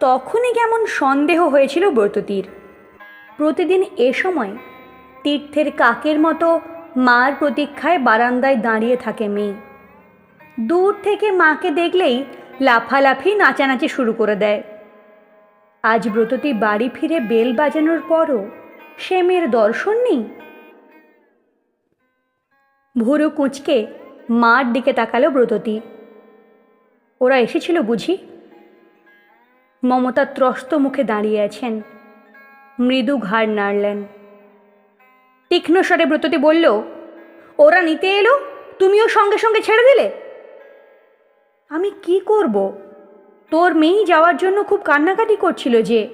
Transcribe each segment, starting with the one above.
তখনই কেমন সন্দেহ হয়েছিল ব্রততীর। প্রতিদিন এ সময় তীর্থের কাকের মতো মার প্রতীক্ষায় বারান্দায় দাঁড়িয়ে থাকে মেয়ে। দূর থেকে মাকে দেখলেই লাফালাফি নাচানাচি শুরু করে দেয়। আজ ব্রততী বাড়ি ফিরে বেল বাজানোর পরও সে মেয়ের দর্শন নেই। ভুরু কুঁচকে মার দিকে তাকালো ব্রততী। ওরা এসেছিল বুঝি? মমতা ত্রস্ত মুখে দাঁড়িয়ে আছেন। মৃদু ঘাড় নাড়লেন। তীক্ষ্ণ স্বরে ব্রততী বলল, ওরা নিতে এলো? তুমিও সঙ্গে সঙ্গে ছেড়ে দিলে? আমি কি করব? তোর মেয়েই যাওয়ার জন্য খুব কান্নাকাটি করছিল যে।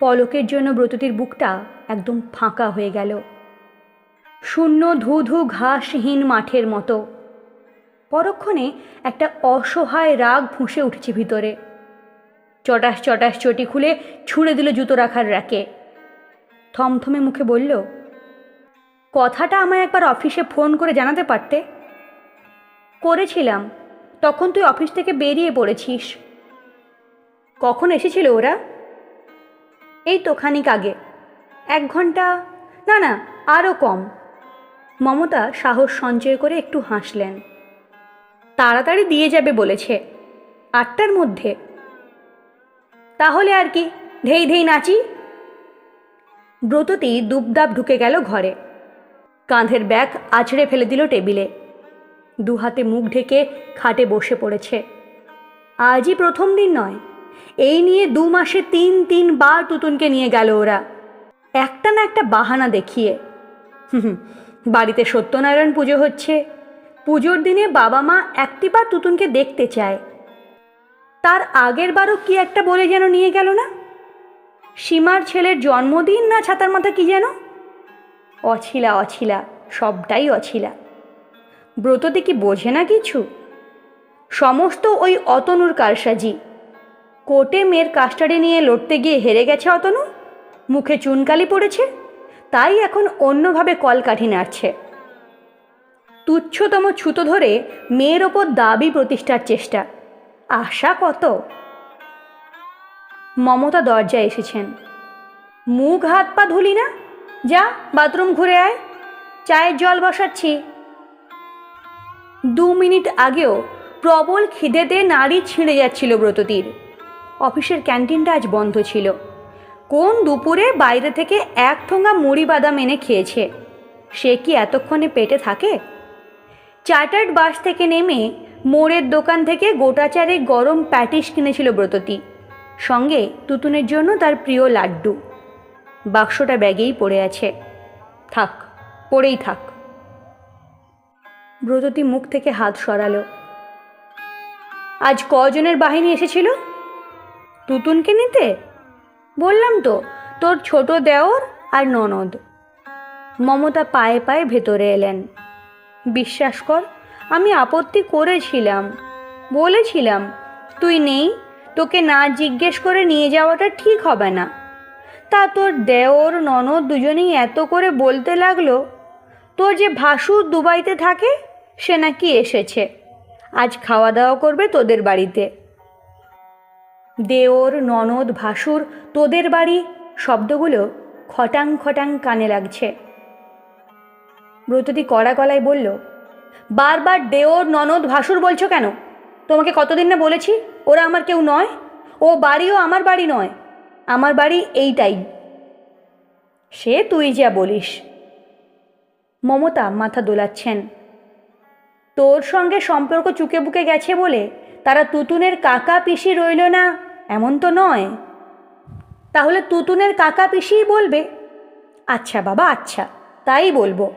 পলকের জন্য ব্রততির বুকটা একদম ফাঁকা হয়ে গেল। শূন্য ধু ধু ঘাসহীন মাঠের মতো। পরক্ষণে একটা অসহায় রাগ ফুঁসে উঠেছে ভিতরে। চটাস চটাস চটি খুলে ছুঁড়ে দিল জুতো রাখার র্যাকে। থমথমে মুখে বলল, কথাটা আমায় একবার অফিসে ফোন করে জানাতে পারতে? করেছিলাম। তখন তুই অফিস থেকে বেরিয়ে পড়েছিস। কখন এসেছিল ওরা? এই তো খানিক আগে। এক ঘণ্টা, না না আরও কম। মমতা সাহস সঞ্চয় করে একটু হাসলেন। তাড়াতাড়ি দিয়ে যাবে, বলেছে। আটটার মধ্যে। তাহলে আর কি? ধেই ধেই নাচি। ব্রততী দুবদাব ঢুকে গেল ঘরে। কাঁধের ব্যাগ আছড়ে ফেলে দিল টেবিলে। দু হাতে মুখ ঢেকে খাটে বসে পড়েছে। আজই প্রথম দিন নয়। এই নিয়ে দু মাসে তিন তিন বার তুতুনকে নিয়ে গেল ওরা। একটা না একটা বাহানা দেখিয়ে। বাড়িতে সত্যনারায়ণ পুজো হচ্ছে। পুজোর দিনে বাবা মা একটিবার তুতুনকে দেখতে চায়। তার আগের বারও কি একটা বলে যেন নিয়ে গেল না? সীমার ছেলের জন্মদিন না ছাতার মাথা কি যেন? অছিলা অছিলা, সবটাই অছিলা। ব্রততে কি বোঝে না কিছু? সমস্ত ওই অতনুর কারসাজি। কোর্টে মেয়ের কাস্টাডি নিয়ে লড়তে গিয়ে হেরে গেছে অতনু? মুখে চুনকালি পড়েছে? তাই এখন অন্যভাবে কলকাঠি নাড়ছে। তুচ্ছতম ছুতো ধরে মেয়ের ওপর দাবি প্রতিষ্ঠার চেষ্টা। আশা কত? মমতা দরজায় এসেছেন। মুখ হাত পা ধুলি না? যা, বাথরুম ঘুরে আয়। চায়ের জল বসাচ্ছি। দু মিনিট আগেও প্রবল খিদেতে নাড়ি ছিঁড়ে যাচ্ছিল ব্রততির। অফিসের ক্যান্টিনটা আজ বন্ধ ছিল। কোন দুপুরে বাইরে থেকে এক ঠোঙা মুড়ি বাদাম এনে খেয়েছে? সে কি এতক্ষণে পেটে থাকে? চার্টার্ড বাস থেকে নেমে মোড়ের দোকান থেকে গোটা চারে গরম প্যাটিস কিনেছিল ব্রততী। সঙ্গে তুতুনের জন্য তার প্রিয় লাড্ডু। বাক্সটা ব্যাগেই পড়ে আছে। থাক, পড়েই থাক। ব্রততী মুখ থেকে হাত সরালো। আজ কজনের বাহিনী এসেছিল? তুতুনকে নিতে? বললাম তো, তোর ছোট দেওর আর ননদ। মমতা পায়ে পায়ে ভেতরে এলেন। বিশ্বাস কর আমি আপত্তি করেছিলাম। বলেছিলাম, তুই নেই, তোকে না জিজ্ঞেস করে নিয়ে যাওয়াটা ঠিক হবে না। তা তোর দেওর, ননদ দুজনেই এত করে বলতে লাগল, তোর যে ভাসুর দুবাইতে থাকে, সে নাকি এসেছে। আজ খাওয়া দাওয়া করবে তোদের বাড়িতে। দেওর, ননদ, ভাসুর, তোদের বাড়ি, শব্দগুলো খটাং খটাং কানে লাগছে। ব্রততী কড়া গলায় বলল বারবার দেওর ননদ ভাসুর বলছো কেন? তোমাকে কতদিন না বলেছি? ওরা আমার কেউ নয়। ও বাড়িও আমার বাড়ি নয়। আমার বাড়ি এইটাই। সে তুই যা বলিস। মমতা মাথা দোলাচ্ছেন। তোর সঙ্গে সম্পর্ক চুকে বুকে গেছে বলে তারা তুতুনের কাকা পিসি রইল না, এমন তো নয়। তাহলে তুতুনের কাকা পিসিই বলবে? আচ্ছা বাবা আচ্ছা তাই বলব।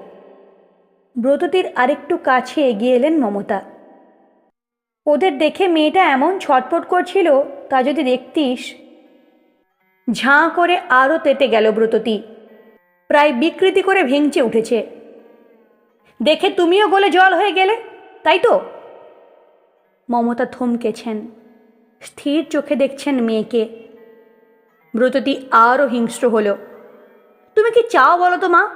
ব্রততীর আরেকটু কাছে এগিয়ে এলেন মমতা। ওদের দেখে মেয়েটা এমন ছটপট করছিল, তা যদি দেখতিস। ঝাঁ করে আরও তেতে গেল ব্রততী। প্রায় বিকৃতি করে ভেঙচে উঠেছে। দেখে তুমিও গোলে জল হয়ে গেলে, তাই তো? মমতা থমকেছেন। স্থির চোখে দেখছেন মেয়েকে। ব্রততী আরও হিংস্র হলো। তুমি কি চাও বলো তো মা?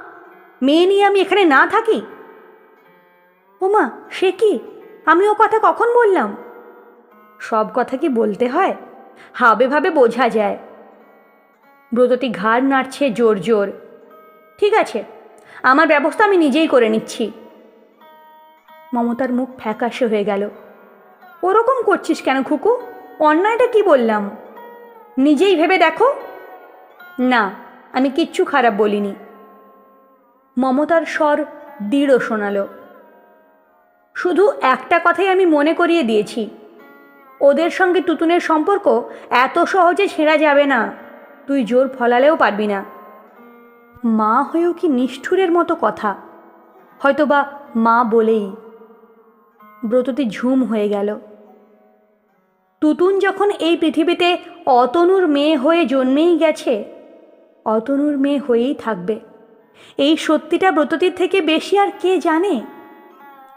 মেয়ে নিয়ে আমি এখানে না থাকি? ও মা সে কি? আমি ও কথা কখন বললাম? সব কথা কি বলতে হয়? হাবে ভাবে বোঝা যায়। ব্রততী ঘাড় নাড়ছে জোর জোর। ঠিক আছে, আমার ব্যবস্থা আমি নিজেই করে নিচ্ছি। মমতার মুখ ফ্যাকাশে হয়ে গেল। ওরকম করছিস কেন খুকু? অন্যায়টা কি বললাম? নিজেই ভেবে দেখো। না, আমি কিচ্ছু খারাপ বলিনি। মমতার স্বর দৃঢ় শোনালো। শুধু একটা কথাই আমি মনে করিয়ে দিয়েছি। ওদের সঙ্গে তুতুনের সম্পর্ক এত সহজে ছেঁড়া যাবে না। তুই জোর ফলালেও পারবি না। মা হয়েও কি নিষ্ঠুরের মতো কথা। হয়তোবা মা বলেই। ব্রততি ঝুম হয়ে গেল। তুতুন যখন এই পৃথিবীতে অতনুর মেয়ে হয়ে জন্মেই গেছে, অতনুর মেয়ে হয়েই থাকবে। এই সত্যিটা ব্রততির থেকে বেশি আর কে জানে?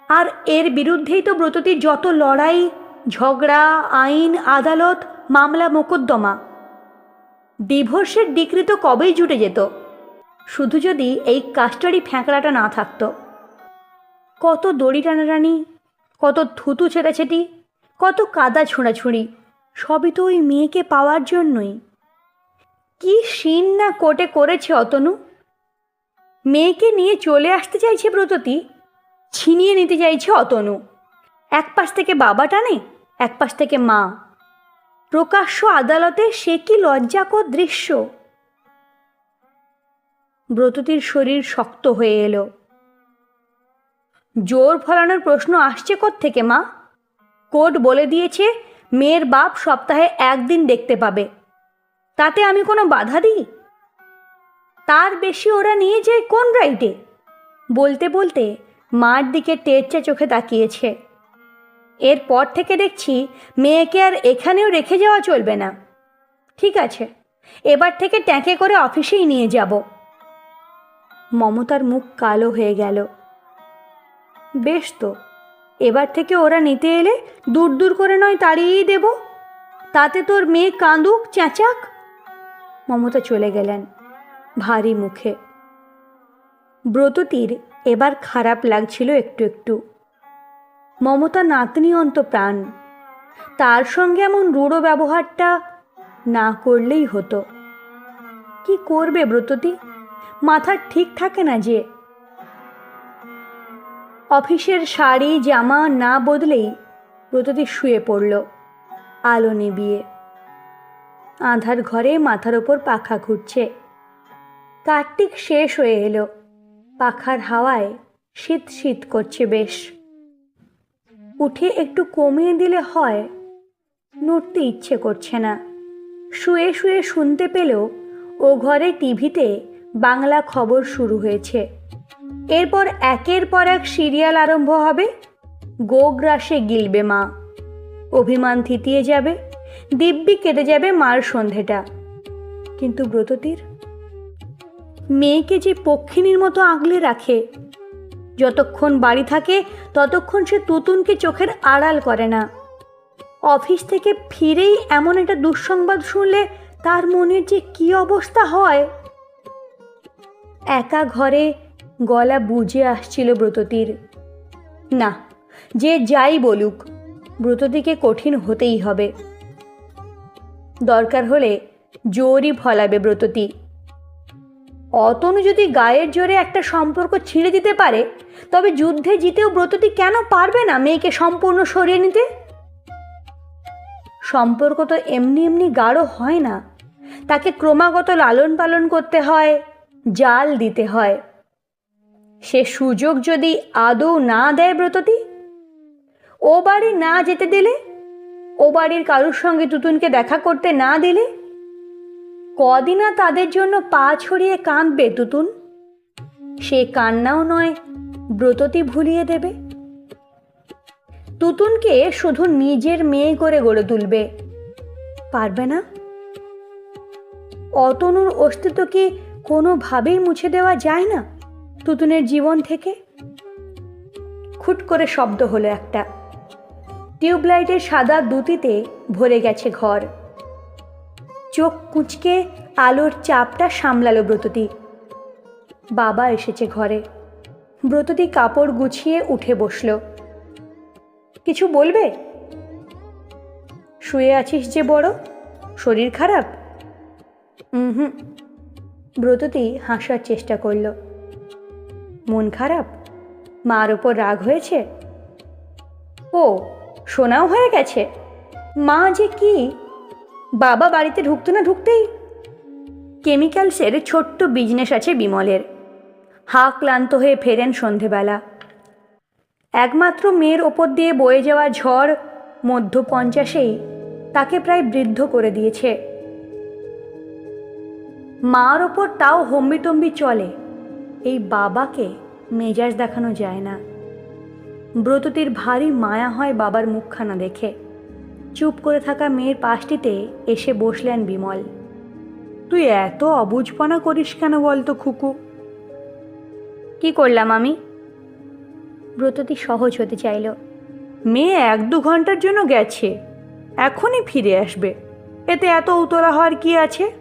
আর এর বিরুদ্ধেই তো ব্রততির যত লড়াই, ঝগড়া, আইন, আদালত, মামলা, মোকদ্দমা। ডিভোর্সের ডিগ্রি তো কবেই জুটে যেত? শুধু যদি এই কাস্টারি ফ্যাঁকড়াটা না থাকতো। কত দড়ি টানাটানি, কত থুতু ছেটাছেটি, কত কাদা ছোঁড়াছুঁড়ি, সবই তো ওই মেয়েকে পাওয়ার জন্যই। কি সিন না কোটে করেছে অতনু? মেয়েকে নিয়ে চলে আসতে চাইছে ব্রততী? ছিনিয়ে নিতে চাইছে অতনু। এক পাশ থেকে বাবা টানে, এক পাশ থেকে মা। প্রকাশ্য আদালতে সে কি লজ্জাকর দৃশ্য? ব্রততির শরীর শক্ত হয়ে এলো। জোর ফলানোর প্রশ্ন আসছে থেকে মা? কোর্ট বলে দিয়েছে, মেয়ের বাপ সপ্তাহে একদিন দেখতে পাবে। তাতে আমি কোনো বাধা দিই? তার বেশি ওরা নিয়ে যায় কোন রাইটে? বলতে বলতে মার দিকে টেরচা চোখে তাকিয়েছে। এরপর থেকে দেখছি মেয়েকে আর এখানেও রেখে যাওয়া চলবে না। ঠিক আছে, এবার থেকে ট্যাঁকে করে অফিসেই নিয়ে যাব। মমতার মুখ কালো হয়ে গেল। বেশ তো, এবার থেকে ওরা নিতে এলে দূর দূর করে নয় তাড়িয়েই দেব। তাতে তোর মেয়ে কাঁদুক, চেঁচাক। মমতা চলে গেলেন, ভারী মুখে। ব্রততীর এবার খারাপ লাগছিল একটু একটু। মমতা নাতনি অন্ত প্রাণ তার সঙ্গে এমন রূঢ় ব্যবহারটা না করলেই হতো। কি করবে ব্রততী? মাথা ঠিক থাকে না যে। অফিসের শাড়ি, জামা না বদলেই ব্রততী শুয়ে পড়ল আলো নিবিয়ে। আধার ঘরে মাথার ওপর পাখা ঘুরছে। কার্তিক শেষ হয়ে এলো। পাখার হাওয়ায় শীত শীত করছে বেশ। উঠে একটু কমিয়ে দিলে হয়, নড়তে ইচ্ছে করছে না। শুয়ে শুয়ে শুনতে পেলেও ও ঘরে টিভিতে বাংলা খবর শুরু হয়েছে। এরপর একের পর এক সিরিয়াল আরম্ভ হবে, গোগ্রাসে গিলবে মা। অভিমান থিতিয়ে যাবে, দিব্যি কেটে যাবে মার সন্ধেটা। কিন্তু ব্রততীর মেয়েকে যে পক্ষিণীর মতো আগলে রাখে। যতক্ষণ বাড়ি থাকে, ততক্ষণ সে তুতুনকে চোখের আড়াল করে না। অফিস থেকে ফিরেই এমন একটা দুঃসংবাদ শুনলে তার মনের যে কি অবস্থা হয়। একা ঘরে গলা বুঝে আসছিল ব্রততীর। না, যে যাই বলুক, ব্রততীকে কঠিন হতেই হবে। দরকার হলে জোরই ফলাবে ব্রততী। অতনু যদি গায়ের জোরে একটা সম্পর্ক ছিঁড়ে দিতে পারে, তবে যুদ্ধে জিতেও ব্রতটি কেন পারবে না মেয়েকে সম্পূর্ণ সরিয়ে নিতে? সম্পর্ক তো এমনি এমনি গাঢ় হয় না। তাকে ক্রমাগত লালন পালন করতে হয়, জাল দিতে হয়। সে সুযোগ যদি আদৌ না দেয় ব্রততী ও বাড়ি না যেতে দিলে? ও বাড়ির কারুর সঙ্গে তুতুনকে দেখা করতে না দিলে? কদিনা তাদের জন্য পা ছড়িয়ে কাঁদবে, তুতুন? সে কান্নাও নয়, ব্রততী ভুলিয়ে দেবে। তুতুনকে শুধু নিজের মেয়ে করে গড়ে তুলবে। পারবে না? অতনুর অস্তিত্ব কি কোনোভাবেই মুছে দেওয়া যায় না তুতুনের জীবন থেকে? খুট করে শব্দ হলো একটা। টিউবলাইটের সাদা দুতিতে ভরে গেছে ঘর। চোখ কুঁচকে আলোর চাপটা সামলালো ব্রততী। বাবা এসেছে ঘরে। ব্রততী কাপড় গুছিয়ে উঠে বসল। কিছু বলবে? শুয়ে আছিস যে বড়? শরীর খারাপ? হুম ব্রততী হাসার চেষ্টা করল। মন খারাপ? মার ওপর রাগ হয়েছে? ও শোনাও হয়ে গেছে? মা যে কি বাবা বাড়িতে ঢুকতো না ঢুকতেই? কেমিক্যালসের ছোট্ট বিজনেস আছে বিমলের। হা ক্লান্ত হয়ে ফেরেন সন্ধেবেলা। একমাত্র মেয়ের ওপর দিয়ে বয়ে যাওয়া ঝড় মধ্য পঞ্চাশেই তাকে প্রায় বৃদ্ধ করে দিয়েছে। মার ওপর তাও হম্বিতম্বি চলে, এই বাবাকে মেজাজ দেখানো যায় না। ব্রততির ভারী মায়া হয় বাবার মুখখানা দেখে। চুপ করে থাকা মেয়ের পাশটিতে এসে বসলেন বিমল। তুই এত অবুঝপনা করিস কেন বলতো খুকু? কি করলাম আমি? ব্রততি সহজ হতে চাইল। মেয়ে এক দু ঘণ্টার জন্য গেছে, এখনই ফিরে আসবে। এতে এত উতলা হওয়ার কি আছে?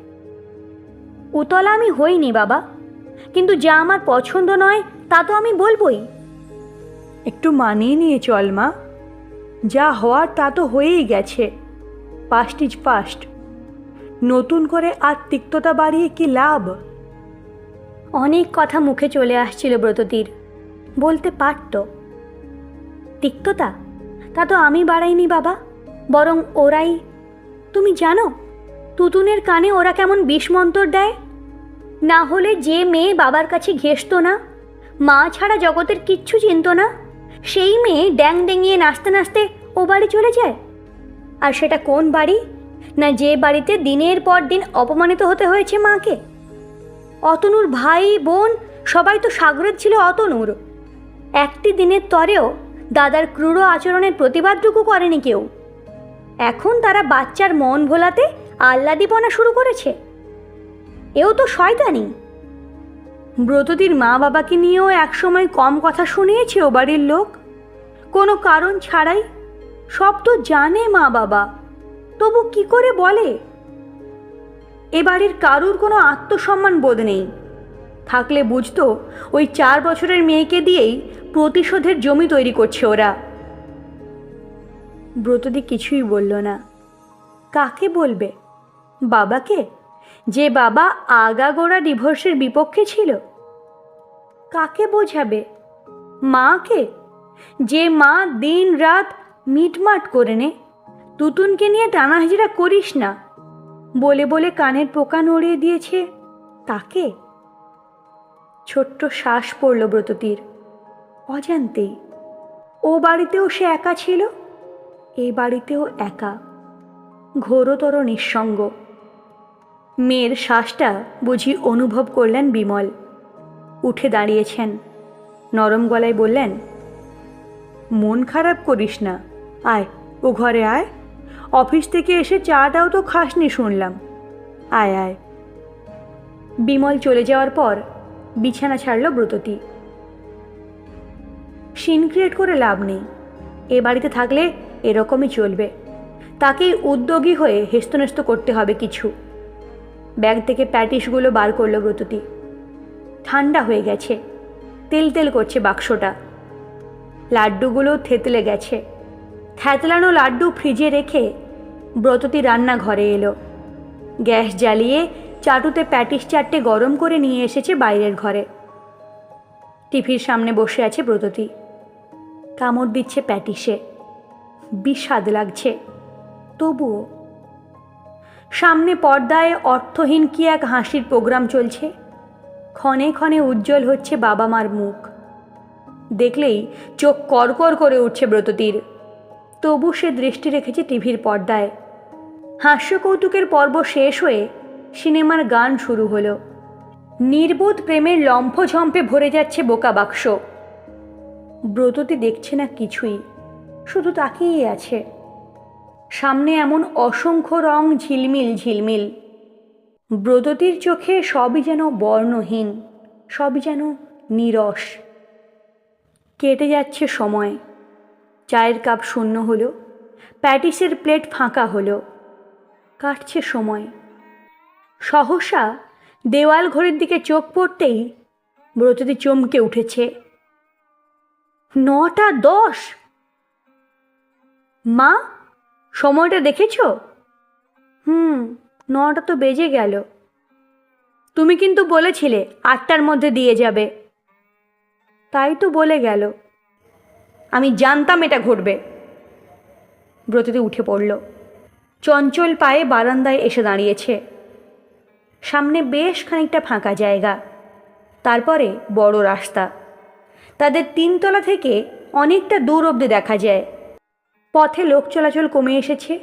উতলা আমি হইনি বাবা, কিন্তু যা আমার পছন্দ নয় তা তো আমি বলবই। একটু মানিয়ে নিয়ে চল মা। যা হওয়ার তা তো হয়েই গেছে। পাস্ট ইজ পাস্ট নতুন করে আর তিক্ততা বাড়িয়ে কি লাভ? অনেক কথা মুখে চলে আসছিল ব্রততীর। বলতে পারত। তিক্ততা? তা তো আমি বাড়াইনি বাবা। বরং ওরাই তুমি জানো, তুতুনের কানে ওরা কেমন বিষমন্তর দেয়? না হলে যে মেয়ে বাবার কাছে ঘেসত না, মা ছাড়া জগতের কিচ্ছু চিনত না। সেই মেয়ে ড্যাং ডেঙিয়ে নাচতে নাচতে ও বাড়ি চলে যায়। আর সেটা কোন বাড়ি? না যে বাড়িতে দিনের পর দিন অপমানিত হতে হয়েছে মাকে? অতনুর ভাই, বোন, সবাই তো সাগরের ছিল অতনুর। একটি দিনের তরেও দাদার ক্রূর আচরণের প্রতিবাদটুকু করেনি কেউ। এখন তারা বাচ্চার মন ভোলাতে আহ্লাদিপনা শুরু করেছে। এও তো শয়তানি। ব্রততির মা বাবাকে নিয়েও একসময় কম কথা শুনিয়েছে ও বাড়ির লোক। কোনো কারণ ছাড়াই সব তো জানে মা বাবা। তবু কি করে বলে? এ বাড়ির কারুর কোনো আত্মসম্মান বোধ নেই। থাকলে বুঝতো ওই চার বছরের মেয়েকে দিয়েই প্রতিশোধের জমি তৈরি করছে ওরা। ব্রতদি কিছুই বলল না। কাকে বলবে? বাবাকে? যে বাবা আগাগোড়া ডিভোর্সের বিপক্ষে ছিল। কাকে বোঝাবে? মাকে? যে মা দিন রাত মিটমাট করে নে। তুতুনকে নিয়ে টানাহাজিরা করিস না। বলে বলে কানের পোকা নড়িয়ে দিয়েছে তাকে। ছোট্ট শ্বাস পড়ল ব্রততীর। অজান্তেই। ও বাড়িতেও সে একা ছিল? এ বাড়িতেও একা। ঘোরতর নিঃসঙ্গ। মেয়ের শ্বাসটা বুঝি অনুভব করলেন বিমল। উঠে দাঁড়িয়েছেন। নরম গলায় বললেন, মন খারাপ করিস না। আয়, ও ঘরে আয়। অফিস থেকে এসে চাটাও তো খাসনি শুনলাম। আয় আয়। বিমল চলে যাওয়ার পর বিছানা ছাড়ল ব্রততী। সিন ক্রিয়েট করে লাভ নেই। এ বাড়িতে থাকলে এরকমই চলবে। তাকেই উদ্যোগী হয়ে হেস্তনেস্ত করতে হবে কিছু। ব্যাগ থেকে প্যাটিসগুলো বার করল ব্রততী। ঠান্ডা হয়ে গেছে। তেল তেল করছে বাক্সটা। লাড্ডুগুলো থেতলে গেছে। থ্যাতলানো লাড্ডু ফ্রিজে রেখে ব্রততী রান্নাঘরে এলো। গ্যাস জ্বালিয়ে চাটুতে প্যাটিস চারটে গরম করে নিয়ে এসেছে বাইরের ঘরে। টিভির সামনে বসে আছে ব্রততী। কামড় দিচ্ছে প্যাটিসে। বিস্বাদ লাগছে। তবুও সামনে পর্দায় অর্থহীন কি এক হাসির প্রোগ্রাম চলছে? ক্ষণে ক্ষণে উজ্জ্বল হচ্ছে বাবা মার মুখ। দেখলেই চোখ করকর করে উঠছে ব্রততীর। তবু সে দৃষ্টি রেখেছে টিভির পর্দায়। হাস্য কৌতুকের পর্ব শেষ হয়ে সিনেমার গান শুরু হলো। নির্বোধ প্রেমের লম্ফঝম্পে ভরে যাচ্ছে বোকা বাক্স। ব্রততি দেখছে না কিছুই, শুধু তাকিয়ে আছে। সামনে এমন অসংখ্য রং ঝিলমিল ঝিলমিল। ব্রততির চোখে সবই যেন বর্ণহীন, সবই যেন নিরস। কেটে যাচ্ছে সময়। চায়ের কাপ শূন্য হলো, প্যাটিসের প্লেট ফাঁকা হলো। কাটছে সময়। সহসা দেওয়াল ঘড়ির দিকে চোখ পড়তেই ব্রততি চমকে উঠেছে। নটা দশ! মা সময়টা দেখেছ? হুম নটা তো বেজে গেল। তুমি কিন্তু বলেছিলে আটটার মধ্যে দিয়ে যাবে। তাই তো বলে গেল। আমি জানতাম এটা ঘটবে। ব্রততে উঠে পড়ল। চঞ্চল পায়ে বারান্দায় এসে দাঁড়িয়েছে। সামনে বেশ খানিকটা ফাঁকা জায়গা। তারপরে বড় রাস্তা। তাদের তিনতলা থেকে অনেকটা দূর অবধি দেখা যায়। পথে লোক চলাচল কমে এসেছে।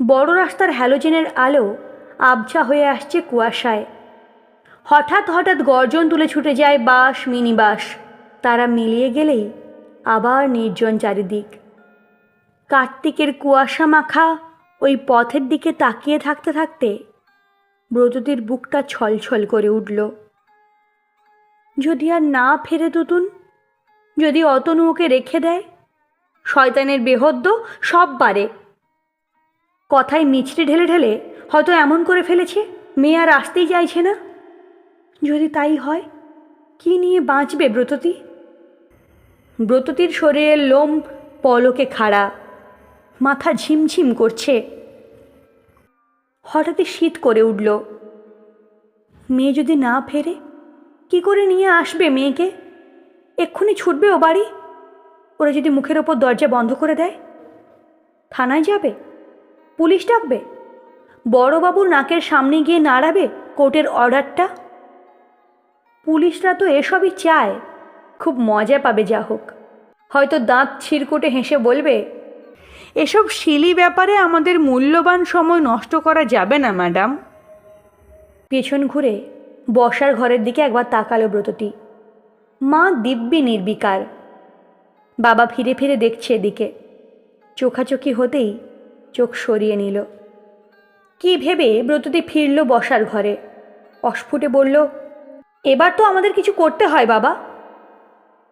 বড় রাস্তার হ্যালোজেনের আলো আবছা হয়ে আসছে কুয়াশায়। হঠাৎ হঠাৎ গর্জন তুলে ছুটে যায় বাস মিনি বাস তারা মিলিয়ে গেলেই আবার নির্জন চারিদিক। কার্তিকের কুয়াশা মাখা ওই পথের দিকে তাকিয়ে থাকতে থাকতে ব্রততির বুকটা ছলছল করে উঠল। যদি আর না ফেরে তুতুন, যদি অতনু ওকে রেখে দেয় শয়তানের বেহদ্দ সব বারে কথায় মিছড়ে ঢেলে ঢেলে হয়তো এমন করে ফেলেছে, মেয়ে আর আসতেই চাইছে না। যদি তাই হয়, কি নিয়ে বাঁচবে ব্রততী? ব্রততীর শরীরের লোম পলকে খাড়া, মাথা ঝিমঝিম করছে। হঠাৎই শীত করে উঠল। মেয়ে যদি না ফেরে, কি করে নিয়ে আসবে মেয়েকে? এক্ষুনি ছুটবে ও বাড়ি? ওরা যদি মুখের ওপর দরজা বন্ধ করে দেয়? থানায় যাবে? পুলিশ ডাকবে? বড়বাবুর নাকের সামনে গিয়ে নাড়াবে কোর্টের অর্ডারটা? পুলিশরা তো এসবই চায়। খুব মজা পাবে যা হোক। হয়তো দাঁত ছিরকুটে হেসে বলবে, এসব শিলি ব্যাপারে আমাদের মূল্যবান সময় নষ্ট করা যাবে না, ম্যাডাম। পেছন ঘুরে বসার ঘরের দিকে একবার তাকালো ব্রতটি মা দিব্যি নির্বিকার। বাবা ফিরে ফিরে দেখছে এদিকে। চোখাচোখি হতেই চোখ সরিয়ে নিল। কি ভেবে ব্রততী ফিরল বসার ঘরে? অস্ফুটে বলল, এবার তো আমাদের কিছু করতে হয় বাবা।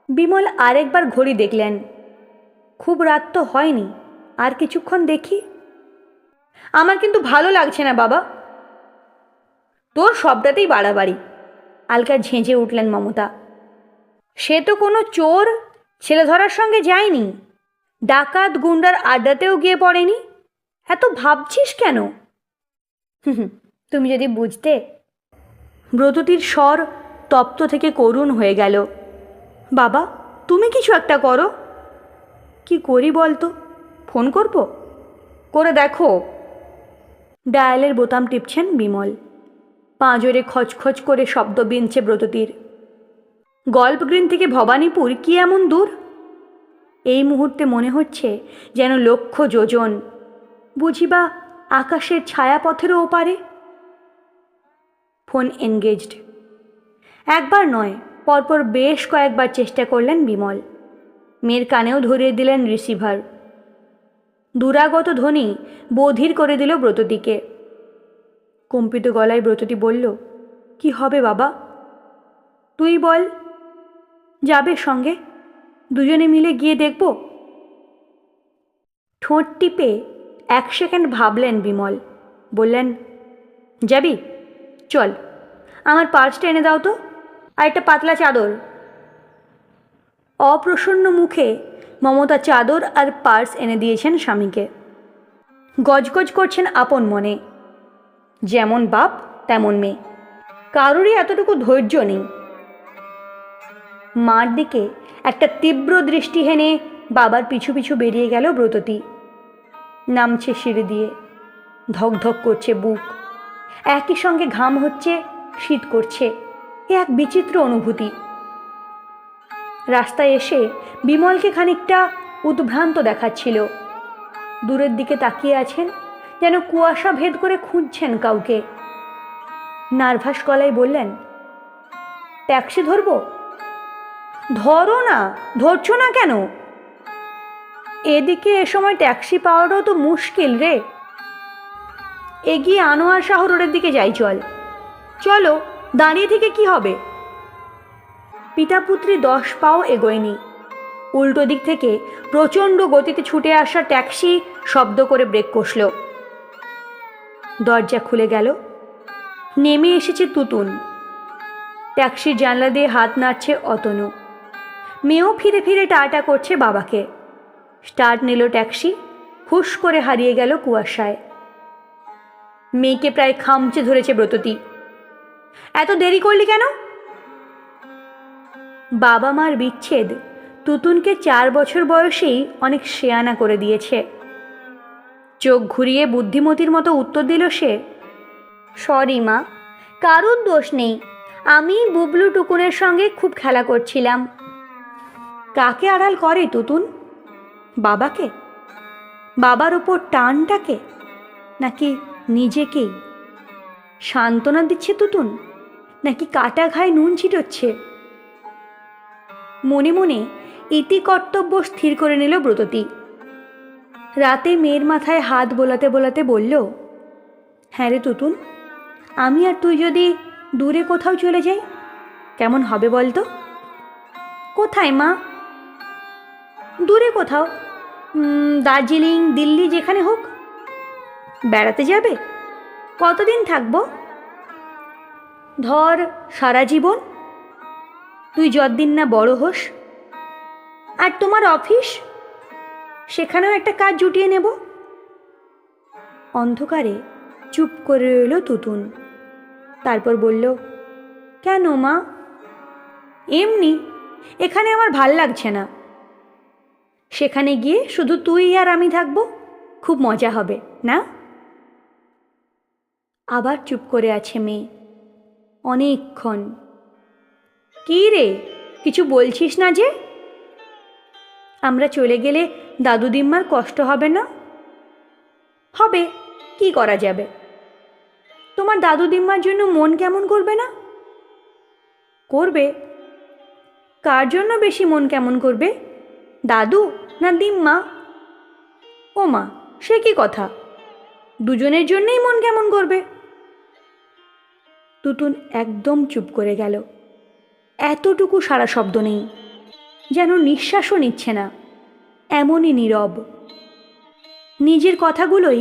বিমল আরেকবার ঘড়ি দেখলেন। খুব রাত তো হয়নি, আর কিছুক্ষণ দেখি? আমার কিন্তু ভালো লাগছে না বাবা। তোর সবটাতেই বাড়াবাড়ি। আলকা ঝেঁঝে উঠলেন মমতা। সে তো কোনো চোর ছেলে ধরার সঙ্গে যায়নি। ডাকাত গুন্ডার আড্ডাতেও গিয়ে পড়েনি। এত ভাবছিস কেন? তুমি যদি বুঝতে। ব্রততির স্বর তপ্ত থেকে করুণ হয়ে গেল। বাবা, তুমি কিছু একটা করো। কি করি বলতো? ফোন করব? করে দেখো। ডায়ালের বোতাম টিপছেন বিমল। পাঁজরে খচখচ করে শব্দ বিনছে ব্রততীর। গল্প গ্রিন থেকে ভবানীপুর কি এমন দূর? এই মুহূর্তে মনে হচ্ছে যেন লক্ষ যোজন। বুঝিবা, আকাশের ছায়াপথেরও ওপারে? Phone engaged. একবার নয়, পরপর বেশ কয়েকবার চেষ্টা করলেন বিমল। মেয়ের কানেও ধরিয়ে দিলেন রিসিভার। দুরাগত ধ্বনি বধির করে দিল ব্রততীকে। কম্পিত গলায় ব্রততী বলল, কি হবে বাবা? তুই বল। যাবে সঙ্গে? দুজনে মিলে গিয়ে দেখব। ঠোঁট টিপে এক সেকেন্ড ভাবলেন বিমল। বললেন, যাবি? চল। আমার পার্সটা এনে দাও তো। আর একটা পাতলা চাদর। অপ্রসন্ন মুখে মমতা চাদর আর পার্স এনে দিয়েছেন স্বামীকে। গজগজ করছেন আপন মনে। যেমন বাপ, তেমন মেয়ে। কারোরই এতটুকু ধৈর্য নেই। মার দিকে একটা তীব্র দৃষ্টি হেনে বাবার পিছু পিছু বেরিয়ে গেল ব্রততী। নামছে সিঁড়ি দিয়ে। ধকধক করছে বুক। একই সঙ্গে ঘাম হচ্ছে, শীত করছে। এ এক বিচিত্র অনুভূতি। রাস্তায় এসে বিমলকে খানিকটা উদ্ভ্রান্ত দেখাচ্ছিল। দূরের দিকে তাকিয়ে আছেন, যেন কুয়াশা ভেদ করে খুঁজছেন কাউকে। নার্ভাস গলায় বললেন, ট্যাক্সি ধরবো? ধরো না, ধরছো না কেন? এদিকে এ সময় ট্যাক্সি পাওয়াটাও তো মুশকিল রে। এগিয়ে আনোয়ার শাহ রোডের দিকে যাই চল। চলো, দাঁড়িয়ে থেকে কি হবে? পিতাপুত্রী দশ পাও এগোয়নি। উল্টো দিক থেকে প্রচণ্ড গতিতে ছুটে আসা ট্যাক্সি শব্দ করে ব্রেক কষল। দরজা খুলে গেল। নেমে এসেছে তুতুন। ট্যাক্সির জানলা দিয়ে হাত নাড়ছে অতনু। মেয়েও ফিরে ফিরে টাটা করছে বাবাকে। স্টার্ট নিল ট্যাক্সি, হুশ করে হারিয়ে গেল কুয়াশায়। মেয়েকে প্রায় খামচে ধরেছে ব্রততী। এত দেরি করলি কেন? বাবা মার বিচ্ছেদ তুতুনকে চার বছর বয়সেই অনেক শেয়ানা করে দিয়েছে। চোখ ঘুরিয়ে বুদ্ধিমতির মতো উত্তর দিল সে, সরি মা, কারুর দোষ নেই। আমি বুবলু টুকুনের সঙ্গে খুব খেলা করছিলাম। কাকে আড়াল করে তুতুন? বাবাকে? বাবার ওপর টানটাকে? নাকি নিজেকেই সান্ত্বনা দিচ্ছে তুতুন? নাকি কাটা ঘায়ে নুন ছিটোচ্ছে? মনে মনে ইতি কর্তব্য স্থির করে নিল ব্রততী। রাতে মেয়ের মাথায় হাত বোলাতে বোলাতে বলল হ্যাঁ রে তুতুন, আমি আর তুই যদি দূরে কোথাও চলে যাই, কেমন হবে বলতো? কোথায় মা? দূরে কোথাও। দার্জিলিং, দিল্লি যেখানে হোক। বেড়াতে যাবে? কতদিন থাকব? ধর, সারা জীবন? তুই যতদিন না বড় হোস। আর তোমার অফিস? সেখানেও একটা কাজ জুটিয়ে নেব। অন্ধকারে চুপ করে রইল তুতুন। তারপর বলল, কেন মা? এমনি, এখানে আমার ভালো লাগছে না। সেখানে গিয়ে শুধু তুই আর আমি থাকব? খুব মজা হবে, না? আবার চুপ করে আছে মেয়ে। অনেকক্ষণ। কী রে? কিছু বলছিস না যে? আমরা চলে গেলে দাদু দিম্মার কষ্ট হবে না? হবে, কি করা যাবে? তোমার দাদু দিম্মার জন্য মন কেমন করবে না? করবে। কার জন্য বেশি মন কেমন করবে? দাদু না দিম্মা? ও মা সে কি কথা? দুজনের জন্যই মন কেমন করবে? তুতুন একদম চুপ করে গেল। এতটুকু সারা শব্দ নেই, যেন নিঃশ্বাসও নিচ্ছে না। এমনই নীরব। নিজের কথাগুলোই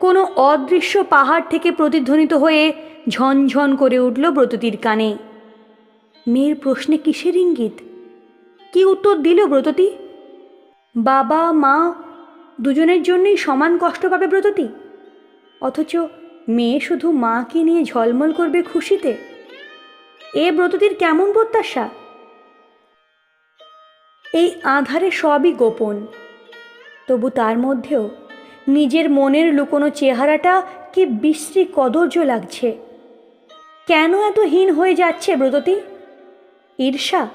কোনো অদৃশ্য পাহাড় থেকে প্রতিধ্বনিত হয়ে ঝনঝন করে উঠল ব্রততির কানে। মেয়ের প্রশ্নে কিসের ইঙ্গিত? কি উত্তর দিল ব্রততী? বাবা, মা দুজনের জন্যই সমান কষ্ট পাবে ব্রততী। অথচ মেয়ে শুধু মাকে নিয়ে ঝলমল করবে খুশিতে। এ ব্রততির কেমন প্রত্যাশা? এই আধারে সবই গোপন। তবু তার মধ্যেও নিজের মনের লুকোনো চেহারাটা কি বিশ্রী কদর্য লাগছে। কেন এত হীন হয়ে যাচ্ছে ব্রততী? ঈর্ষা?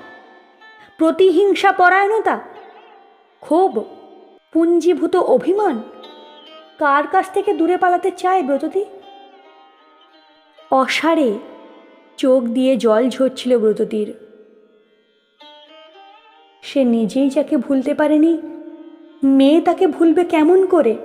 প্রতিহিংসা পরায়ণতা ক্ষোভ, পুঞ্জীভূত অভিমান? কার কাছ থেকে দূরে পালাতে চায় ব্রততি? অসারে চোখ দিয়ে জল ঝরছিল ব্রততির। সে নিজেই যাকে ভুলতে পারেনি, মেয়ে তাকে ভুলবে কেমন করে?